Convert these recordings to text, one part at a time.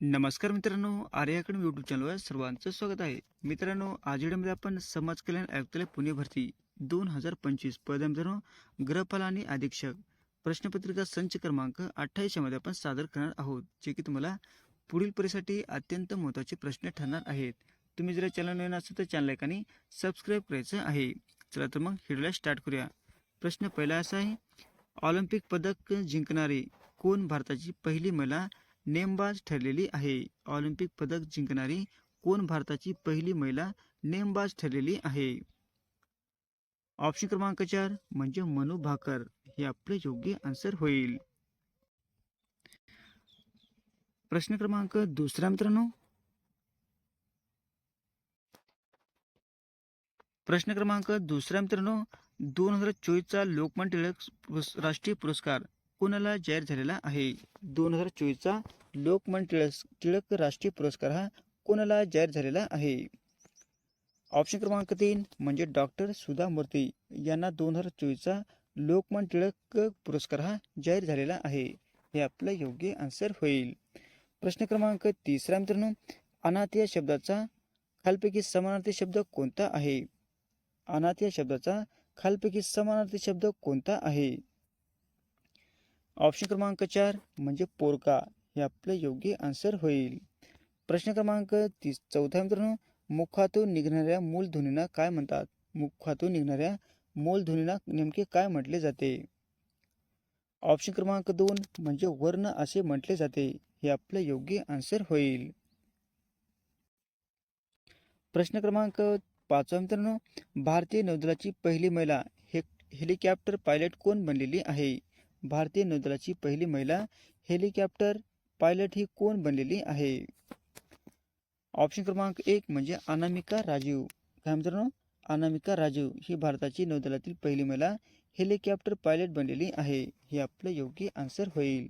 नमस्कार मित्रांनो आर्याकडून यूट्यूब चॅनलवर सर्वांचं स्वागत आहे. मित्रांनो आज व्हिडिओमध्ये आपण समाज कल्याण आयुक्तालय पुणे भरती दोन हजार पंचवीस पदे मित्रांनो ग्रहपाल आणि अधीक्षक प्रश्नपत्रिका संच क्रमांक अठ्ठावीसमध्ये आपण सादर करणार आहोत जे की तुम्हाला पुढील परीसाठी अत्यंत महत्त्वाचे प्रश्न ठरणार आहेत. तुम्ही जर चॅनल नवीन असेल तर चॅनल एकाने सबस्क्राईब करायचं आहे. चला तर मग व्हिडिओला स्टार्ट करूया. प्रश्न पहिला असा आहे ऑलिम्पिक पदक जिंकणारी कोण भारताची पहिली महिला नेमबाज ठरलेली आहे. ऑलिम्पिक पदक जिंकणारी कोण भारताची पहिली महिला नेमबाज ठरलेली आहे? ऑप्शन क्रमांक चार म्हणजे मनू भाकर. हे आपले योग्य आन्सर होईल. प्रश्न क्रमांक दुसरा मित्रांनो. प्रश्न क्रमांक दुसऱ्या मित्रांनो. दोन हजार चोवीसचा लोकमान्य टिळक राष्ट्रीय पुरस्कार. कोणाला जाहीर झालेला आहे? दोन हजार चोवीसचा लोकमान्य टिळक टिळक राष्ट्रीय पुरस्कार हा कोणाला जाहीर झालेला आहे? ऑप्शन क्रमांक तीन म्हणजे डॉक्टर सुधा मूर्ती यांना दोन हजार चोवीसचा लोकमान टिळक पुरस्कार हा जाहीर झालेला आहे. हे आपलं योग्य आन्सर होईल. प्रश्न क्रमांक तिसरा मित्रांनो अनाथ या शब्दाचा खालपैकी समानार्थी शब्द कोणता आहे? अनाथ या शब्दाचा खालपैकी समानार्थी शब्द कोणता आहे? ऑप्शन क्रमांक चार म्हणजे पोरका हे आपलं योग्य आन्सर होईल. प्रश्न क्रमांक तीस चौथा मित्रांनो मुखातून निघणाऱ्या मूलध्वनींना काय म्हणतात? मुखातून निघणाऱ्या मूलध्वनींना नेमके काय म्हटले जाते? ऑप्शन क्रमांक दोन म्हणजे वर्ण असे म्हटले जाते. हे आपलं योग्य आन्सर होईल. प्रश्न क्रमांक पाचवा मित्रांनो भारतीय नौदलाची पहिली महिला हे हेलिकॉप्टर पायलट कोण बनलेली आहे? भारतीय नौदलाची पहिली महिला हेलिकॉप्टर पायलट ही कोण बनलेली आहे? ऑप्शन क्रमांक एक म्हणजे अनामिका राजीव. काय मित्रांनो? अनामिका राजीव ही भारताची नौदलातील पहिली महिला हेलिकॉप्टर पायलट बनलेली आहे. हे आपलं योग्य आन्सर होईल.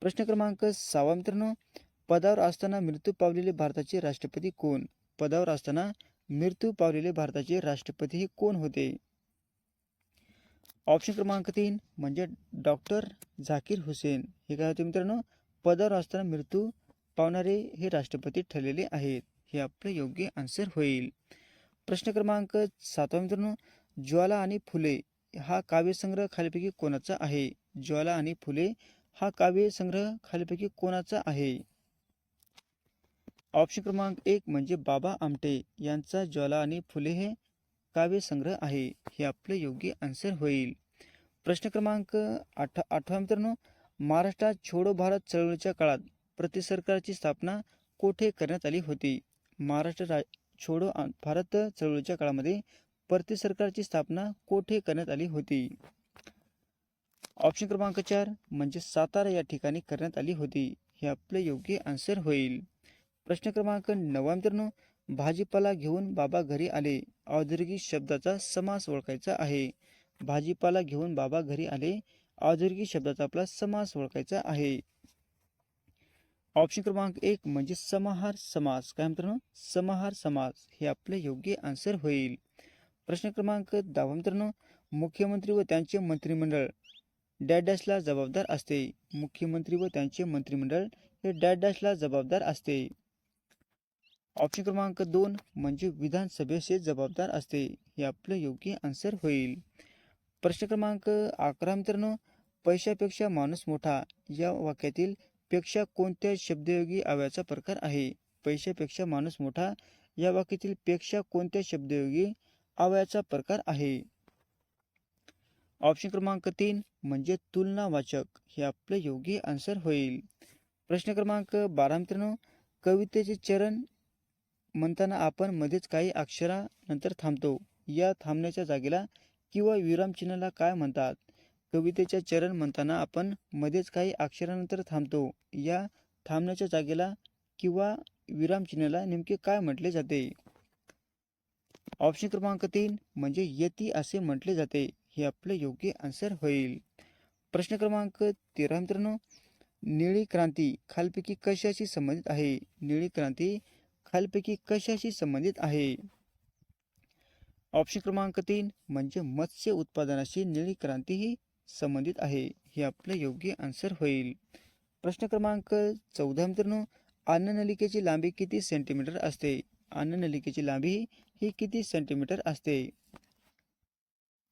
प्रश्न क्रमांक सहावा मित्रांनो पदावर असताना मृत्यू पावलेले भारताचे राष्ट्रपती कोण? पदावर असताना मृत्यू पावलेले भारताचे राष्ट्रपती हे कोण होते? ऑप्शन क्रमांक तीन म्हणजे डॉक्टर झाकीर हुसेन. हे काय होते मित्रांनो? पदावर असताना मृत्यू पावणारे हे राष्ट्रपती ठरलेले आहेत. हे आपलं योग्य आन्सर होईल. प्रश्न क्रमांक सातवा मित्रांनो ज्वाला आणि फुले हा काव्यसंग्रह खालीपैकी कोणाचा आहे? ज्वाला आणि फुले हा काव्यसंग्रह खालीपैकी कोणाचा आहे? ऑप्शन क्रमांक एक म्हणजे बाबा आमटे. यांचा ज्वाला आणि फुले हे काव्यसंग्रह आहे हे आपलं योग्य आन्सर होईल. प्रश्न क्रमांक आठ आठवा मित्रांनो महाराष्ट्रात छोडो भारत चळवळीच्या काळात प्रति सरकारची स्थापना कोठे करण्यात आली होती? महाराष्ट्र रा छोडो भारत चळवळीच्या काळामध्ये प्रति सरकारची स्थापना कोठे करण्यात आली होती? ऑप्शन क्रमांक चार म्हणजे सातारा या ठिकाणी करण्यात आली होती. हे आपले योग्य आन्सर होईल. प्रश्न क्रमांक नवा मित्रांनो भाजीपाला घेऊन बाबा घरी आले. औद्योगिक शब्दाचा समास ओळखायचा आहे. भाजीपाला घेऊन बाबा घरी आले. औद्योगिक शब्दाचा आपला समास ओळखायचा आहे. ऑप्शन क्रमांक एक म्हणजे समाहार समास. काय मित्रांनो? समाहार समास. हे आपले योग्य आन्सर होईल. प्रश्न क्रमांक दहावा मित्रांनो. मुख्यमंत्री व त्यांचे मंत्रिमंडळ. डॅड डॅशला जबाबदार असते. मुख्यमंत्री व त्यांचे मंत्रिमंडळ हे डॅड डॅशला जबाबदार असते. ऑप्शन क्रमांक दोन म्हणजे विधानसभेचे जबाबदार असते. हे आपलं योग्य आन्सर होईल. प्रश्न क्रमांक अकरा मित्रांनो पैशापेक्षा माणूस मोठा. या वाक्यातील पेक्षा कोणत्या शब्दयोगी अव्याचा प्रकार आहे? पैशापेक्षा माणूस मोठा. या वाक्यातील पेक्षा कोणत्या शब्दयोगी अव्याचा प्रकार आहे? ऑप्शन क्रमांक तीन म्हणजे तुलनावाचक. हे आपलं योग्य आन्सर होईल. प्रश्न क्रमांक बारा मित्रांनो कवितेचे चरण म्हणताना आपण मध्येच काही अक्षरानंतर थांबतो. या थांबण्याच्या जागेला किंवा विरामचिन्हाला काय म्हणतात? कवितेच्या चरण म्हणताना आपण मध्येच काही अक्षरानंतर थांबतो. या थांबण्याच्या जागेला किंवा विरामचिन्हाला नेमके काय म्हटले जाते? ऑप्शन क्रमांक तीन म्हणजे यती असे म्हटले जाते. हे आपले योग्य आन्सर होईल. प्रश्न क्रमांक तेरा मित्रांनो निळी क्रांती खालपैकी कशाशी संबंधित आहे? निळी क्रांती खालपैकी कशाशी संबंधित आहे? ऑप्शन क्रमांक तीन म्हणजे मत्स्य उत्पादनाशी निळी क्रांती ही संबंधित आहे. हे आपलं योग्य आन्सर होईल. प्रश्न क्रमांक चौदा मित्रांनो अन्ननलिकेची लांबी किती सेंटीमीटर असते? अन्ननलिकेची लांबी ही किती सेंटीमीटर असते?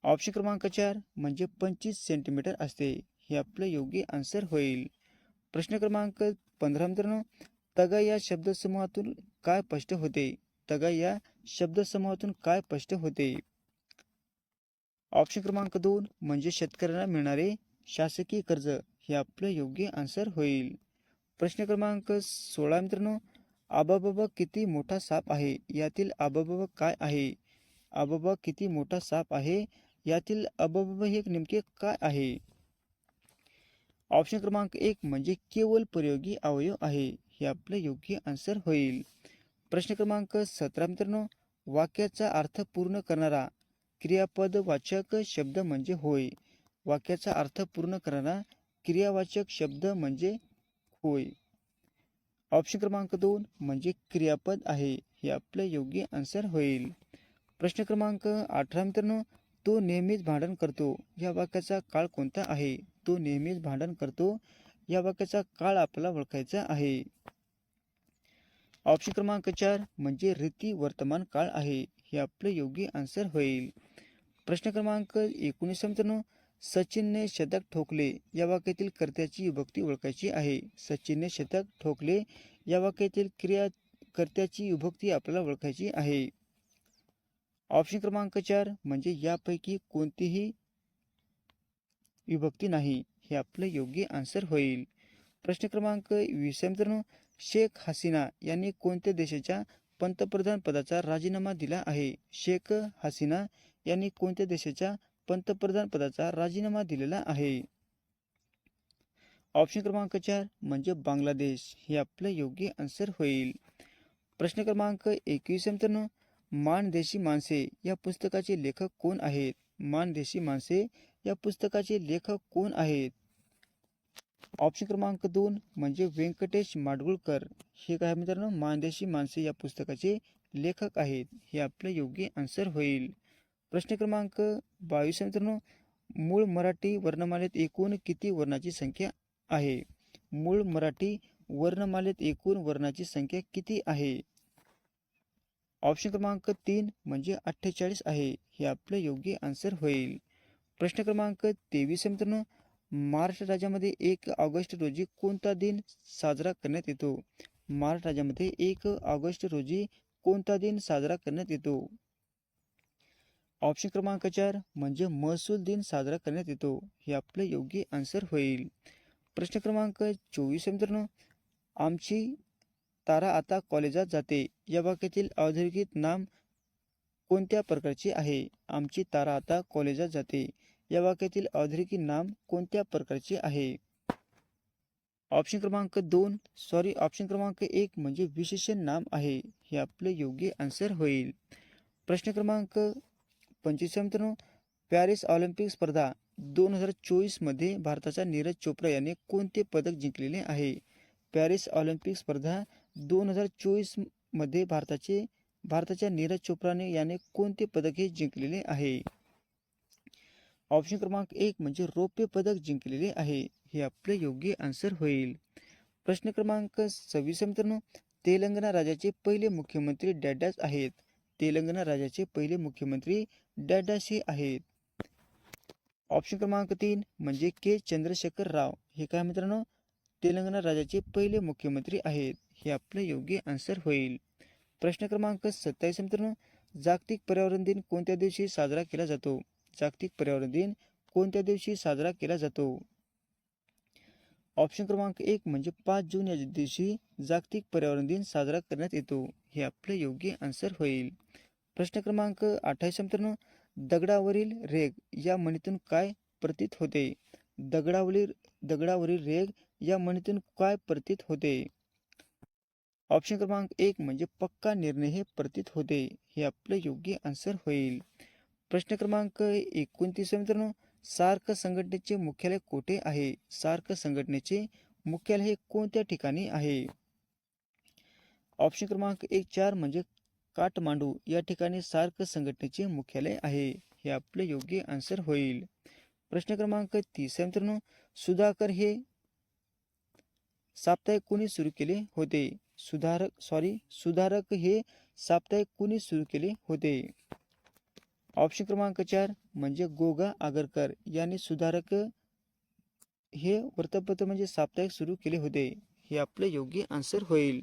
ऑप्शन क्रमांक चार म्हणजे पंचवीस सेंटीमीटर असते. हे आपलं योग्य आन्सर होईल. प्रश्न क्रमांक पंधरा मित्रांनो तगा या शब्दसमूहातून काय स्पष्ट होते? तगा या शब्दसमूहातून काय स्पष्ट होते? ऑप्शन क्रमांक दोन म्हणजे शेतकऱ्यांना मिळणारे शासकीय कर्ज हे आपलं योग्य आन्सर होईल. प्रश्न क्रमांक सोळा मित्रांनो. आबाबाबा किती मोठा साप आहे? यातील आबाबाबा काय आहे? आबाबा किती मोठा साप आहे? यातील अबाबाबा हे नेमके काय आहे? ऑप्शन क्रमांक एक म्हणजे केवळ प्रयोगी अवयव आहे. हे आपलं योग्य आन्सर होईल. प्रश्न क्रमांक सतरा मित्रांनो वाक्याचा अर्थ पूर्ण करणारा क्रियापदवाचक शब्द म्हणजे होय. वाक्याचा अर्थ पूर्ण करणारा क्रियावाचक शब्द म्हणजे होय. ऑप्शन क्रमांक दोन म्हणजे क्रियापद आहे हे आपलं योग्य आन्सर होईल. प्रश्न क्रमांक अठरा मित्रांनो तो नेहमीच भांडण करतो. या वाक्याचा काळ कोणता आहे? तो नेहमीच भांडण करतो. या वाक्याचा काळ आपल्याला ओळखायचा आहे. ऑप्शन क्रमांक चार म्हणजे रीती वर्तमान काळ आहे. हे आपलं योग्य आन्सर होईल. प्रश्न क्रमांक एकोणीस मित्रांनो सचिनने शतक ठोकले या वाक्यातील कर्त्याची विभक्ती ओळखायची आहे. सचिनने शतक ठोकले या वाक्यातील क्रिया कर्त्याची विभक्ती आपल्याला ओळखायची आहे. ऑप्शन क्रमांक चार म्हणजे यापैकी कोणतीही विभक्ती नाही. हे आपलं योग्य आन्सर होईल. प्रश्न क्रमांक वीस मित्रांनो शेख हसीना यांनी कोणत्या देशाच्या पंतप्रधान पदाचा राजीनामा दिला आहे? शेख हसीना यांनी कोणत्या देशाच्या पंतप्रधान पदाचा राजीनामा दिलेला आहे? ऑप्शन क्रमांक चार म्हणजे बांगलादेश. हे आपलं योग्य आन्सर होईल. प्रश्न क्रमांक एकवीस मित्रांनो. मानदेशी माणसे या पुस्तकाचे लेखक कोण आहेत? मानदेशी माणसे या पुस्तकाचे लेखक कोण आहेत? ऑप्शन क्रमांक दोन म्हणजे व्यंकटेश माडगुळकर. हे काय मित्रांनो? मानदेशी माणसे या पुस्तकाचे लेखक आहेत. हे आपलं योग्य आन्सर होईल. प्रश्न क्रमांक बावीस मित्रांनो. मूळ मराठी वर्णमालेत एकूण किती वर्णाची संख्या आहे? मूळ मराठी वर्णमालेत एकूण वर्णाची संख्या किती आहे? ऑप्शन क्रमांक तीन म्हणजे अठ्ठेचाळीस आहे. हे आपलं योग्य आन्सर होईल. प्रश्न क्रमांक तेवीस मित्रांनो. महाराष्ट्र राज्यामध्ये एक ऑगस्ट रोजी कोणता दिन साजरा करण्यात येतो? महाराष्ट्र राज्यामध्ये एक ऑगस्ट रोजी कोणता दिन साजरा करण्यात येतो? ऑप्शन क्रमांक चार म्हणजे महसूल दिन साजरा करण्यात येतो. हे आपलं योग्य आन्सर होईल. प्रश्न क्रमांक चोवीस मित्रांनो. आमची तारा आता कॉलेजात जाते. या वाक्यातील औद्योगिक नाम कोणत्या प्रकारचे आहे? आमची तारा आता कॉलेजात जाते. या वाक्यातील अधोरेखित नाम कोणत्या प्रकारचे आहे? ऑप्शन क्रमांक दोन. सॉरी ऑप्शन क्रमांक एक म्हणजे विशेषण नाम आहे. हे आपले योग्य आन्सर होईल. प्रश्न क्रमांक पंचवीस मित्रांनो. पॅरिस ऑलिम्पिक स्पर्धा दोन हजार चोवीसमध्ये भारताचा नीरज चोप्रा याने कोणते पदक जिंकलेले आहे? पॅरिस ऑलिम्पिक स्पर्धा दोन हजार चोवीसमध्ये भारताचे भारताच्या नीरज चोप्राने याने कोणते पदक हे जिंकलेले आहे? ऑप्शन क्रमांक एक म्हणजे रौप्य पदक जिंकलेले आहे. हे आपले योग्य आन्सर होईल. प्रश्न क्रमांक सव्वीस मित्रांनो. तेलंगणा राज्याचे पहिले मुख्यमंत्री डॅडास आहेत. तेलंगणा राज्याचे पहिले मुख्यमंत्री डॅडास हे आहेत. ऑप्शन क्रमांक तीन म्हणजे के चंद्रशेखर राव. हे काय मित्रांनो? तेलंगणा राज्याचे पहिले मुख्यमंत्री आहेत. हे आपले योग्य आन्सर होईल. प्रश्न क्रमांक सत्तावीस मित्रांनो. जागतिक पर्यावरण दिन कोणत्या दिवशी साजरा केला जातो? जागतिक पर्यावरण दिन कोणत्या दिवशी साजरा केला जातो? ऑप्शन क्रमांक एक म्हणजे पाच जून या दिवशी जागतिक पर्यावरण दिन साजरा करण्यात येतो. हे आपले योग्य आन्सर होईल. प्रश्न क्रमांक अठ्ठावीस मित्रांनो. दगडावरील रेग या म्हणीतून काय प्रतीत होते? दगडावरील दगडावरील रेग या म्हणीतून काय प्रतीत होते? ऑप्शन क्रमांक एक म्हणजे पक्का निर्णय हे प्रतीत होते. हे आपलं योग्य आन्सर होईल. प्रश्न क्रमांक एकोणतीस मित्रांनो. सार्क संघटनेचे मुख्यालय कोठे आहे? सार्क संघटनेचे मुख्यालय हे कोणत्या ठिकाणी आहे? ऑप्शन क्रमांक एक चार म्हणजे काठमांडू. या ठिकाणी सार्क संघटनेचे मुख्यालय आहे. हे आपले योग्य आन्सर होईल. प्रश्न क्रमांक तीस मित्रांनो. सुधाकर हे साप्ताहिक कोणी सुरू केले होते? सुधारक सॉरी सुधारक हे साप्ताहिक कोणी सुरू केले होते? ऑप्शन क्रमांक चार म्हणजे गोगा आगरकर यांनी सुधारक हे वृत्तपत्र म्हणजे साप्ताहिक सुरू केले होते. हे आपले योग्य आन्सर होईल.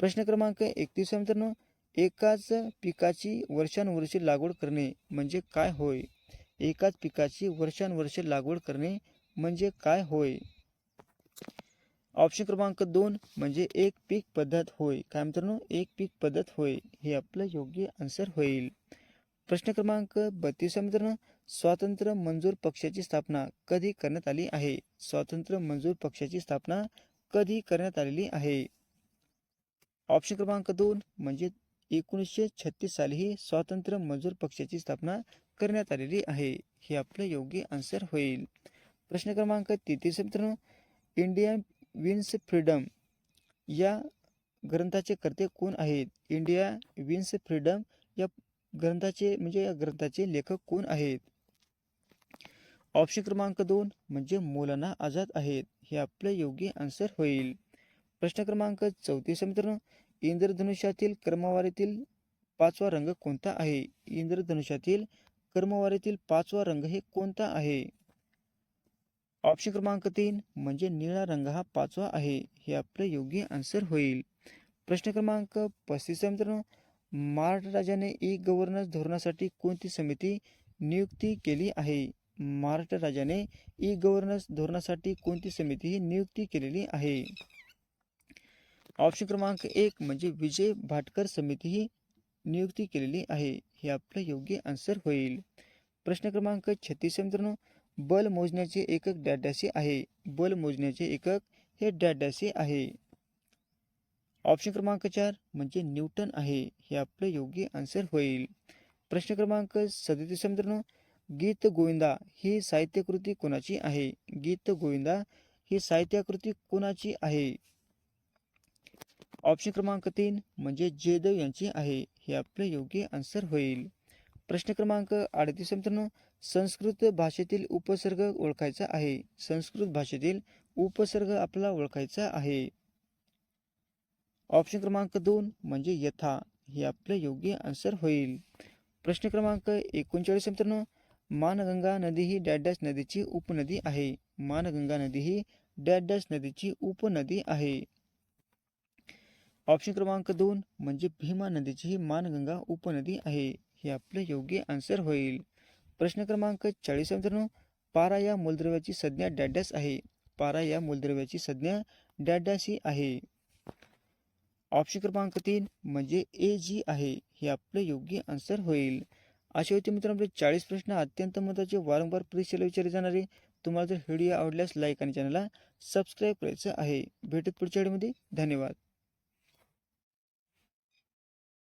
प्रश्न क्रमांक एकतीस मित्रांनो. एकाच पिकाची वर्षानुवर्षे लागवड करणे म्हणजे काय होय? एकाच पिकाची वर्षानुवर्षे लागवड करणे म्हणजे काय होय? ऑप्शन क्रमांक दोन म्हणजे एक पीक पद्धत होय. काय मित्रांनो? एक पीक पद्धत होय. हे आपलं योग्य आन्सर होईल. प्रश्न क्रमांक बत्तीस मित्रांनो स्वातंत्र्य मंजूर पक्षाची स्थापना कधी करण्यात आली आहे? स्वातंत्र्य मंजूर पक्षाची स्थापना कधी करण्यात आलेली आहे? ऑप्शन क्रमांक दोन म्हणजे एकोणीसशे छत्तीस साली ही स्वातंत्र्य मजूर पक्षाची स्थापना करण्यात आलेली आहे. हे आपलं योग्य आन्सर होईल. प्रश्न क्रमांक तेहतीस मित्रांनो इंडियन विन्स फ्रीडम या ग्रंथाचे कर्ते कोण आहेत? इंडिया विन्स फ्रीडम या ग्रंथाचे म्हणजे या ग्रंथाचे लेखक कोण आहेत? ऑप्शन क्रमांक दोन म्हणजे मौलाना आझाद आहेत. हे आपलं योग्य आन्सर होईल. प्रश्न क्रमांक चौतीस मित्रांनो. इंद्रधनुष्यातील क्रमवारीतील पाचवा रंग कोणता आहे? इंद्रधनुष्यातील क्रमवारीतील पाचवा रंग हे कोणता आहे? ऑप्शन क्रमांक तीन म्हणजे निळा रंग हा पाचवा आहे. हे आपलं योग्य आन्सर होईल. प्रश्न क्रमांक पस्तीस मित्रांनो. महाराष्ट्र राज्याने ई गव्हर्नन्स धोरणासाठी कोणती समिती नियुक्ती केली आहे? महाराष्ट्र राज्याने ई गव्हर्नन्स धोरणासाठी कोणती समिती ही नियुक्ती केलेली आहे? ऑप्शन क्रमांक एक म्हणजे विजय भाटकर समिती ही नियुक्ती केलेली आहे. हे आपलं योग्य आन्सर होईल. प्रश्न क्रमांक छत्तीस मित्रांनो. बल मोजण्याचे एकक डॅडॅसी आहे. बल मोजण्याचे एकक हे डॅडॅसी आहे. ऑप्शन क्रमांक चार म्हणजे न्यूटन आहे. हे आपलं योग्य आन्सर होईल. प्रश्न क्रमांक सदतीस मित्रांनो. गीत गोविंदा ही साहित्यकृती कोणाची आहे? गीत गोविंदा ही साहित्यकृती कोणाची आहे? ऑप्शन क्रमांक तीन म्हणजे जयदेव यांची आहे. हे आपले योग्य आन्सर होईल. प्रश्न क्रमांक अडतीस मित्रांनो. संस्कृत भाषेतील उपसर्ग ओळखायचा आहे. संस्कृत भाषेतील उपसर्ग आपला ओळखायचा आहे. ऑप्शन क्रमांक दोन म्हणजे यथा हे आपले योग्य आन्सर होईल. प्रश्न क्रमांक एकोणचाळीस मित्रांनो. मानगंगा नदी ही डॅडॅश नदीची उपनदी आहे. मानगंगा नदी ही डॅडॅश नदीची उपनदी आहे. ऑप्शन क्रमांक दोन म्हणजे भीमा नदीची ही मानगंगा उपनदी आहे. हे आपले योग्य आन्सर होईल. प्रश्न क्रमांक चाळीस मित्रांनो. पारा या मूलद्रव्याची संज्ञा डॅडॅस आहे. पारा या मूलद्रव्याची संज्ञा डॅडॅस ही आहे. ऑप्शन क्रमांक तीन म्हणजे ए जी आहे. हे आपले योग्य आन्सर होईल. असे होते मित्रांनो आपले चाळीस प्रश्न अत्यंत महत्त्वाचे वारंवार परीक्षेला विचारले जाणारे. तुम्हाला जर व्हिडिओ आवडल्यास लाईक आणि चॅनलला सबस्क्राईब करायचं आहे. भेटत पुढच्या व्हिडिओमध्ये धन्यवाद.